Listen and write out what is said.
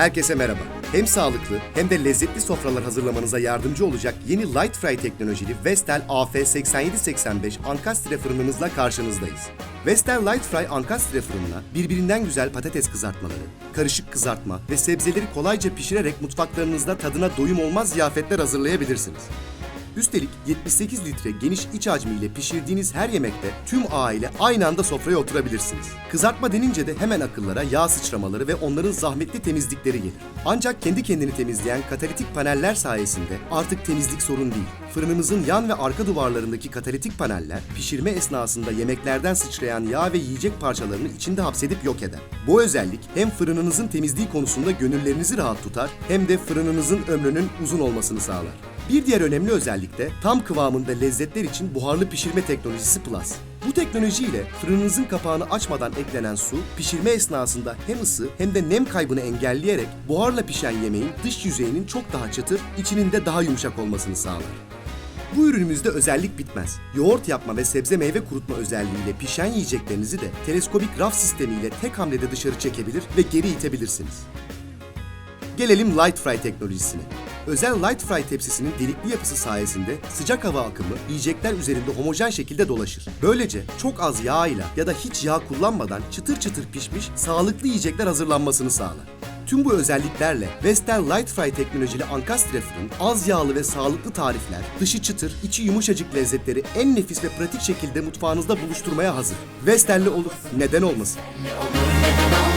Herkese merhaba. Hem sağlıklı hem de lezzetli sofralar hazırlamanıza yardımcı olacak yeni Light Fry teknolojili Vestel AF8785 Ankastre fırınımızla karşınızdayız. Vestel Light Fry Ankastre fırınına birbirinden güzel patates kızartmaları, karışık kızartma ve sebzeleri kolayca pişirerek mutfaklarınızda tadına doyum olmaz ziyafetler hazırlayabilirsiniz. Üstelik 78 litre geniş iç hacmi ile pişirdiğiniz her yemekte tüm aile aynı anda sofraya oturabilirsiniz. Kızartma denince de hemen akıllara yağ sıçramaları ve onların zahmetli temizlikleri gelir. Ancak kendi kendini temizleyen katalitik paneller sayesinde artık temizlik sorun değil. Fırınımızın yan ve arka duvarlarındaki katalitik paneller pişirme esnasında yemeklerden sıçrayan yağ ve yiyecek parçalarını içinde hapsedip yok eder. Bu özellik hem fırınınızın temizliği konusunda gönüllerinizi rahat tutar hem de fırınınızın ömrünün uzun olmasını sağlar. Bir diğer önemli özellik de tam kıvamında lezzetler için buharlı pişirme teknolojisi Plus. Bu teknolojiyle fırınınızın kapağını açmadan eklenen su pişirme esnasında hem ısı hem de nem kaybını engelleyerek buharla pişen yemeğin dış yüzeyinin çok daha çıtır, içinin de daha yumuşak olmasını sağlar. Bu ürünümüzde özellik bitmez. Yoğurt yapma ve sebze meyve kurutma özelliğiyle pişen yiyeceklerinizi de teleskobik raf sistemiyle tek hamlede dışarı çekebilir ve geri itebilirsiniz. Gelelim Light Fry teknolojisine. Özel Light Fry tepsisinin delikli yapısı sayesinde sıcak hava akımı yiyecekler üzerinde homojen şekilde dolaşır. Böylece çok az yağ ile ya da hiç yağ kullanmadan çıtır çıtır pişmiş sağlıklı yiyecekler hazırlanmasını sağlar. Tüm bu özelliklerle Vestel Light Fry teknolojili Ankastre fırın az yağlı ve sağlıklı tarifler, dışı çıtır, içi yumuşacık lezzetleri en nefis ve pratik şekilde mutfağınızda buluşturmaya hazır. Vestel'li olur, neden olmasın? olur neden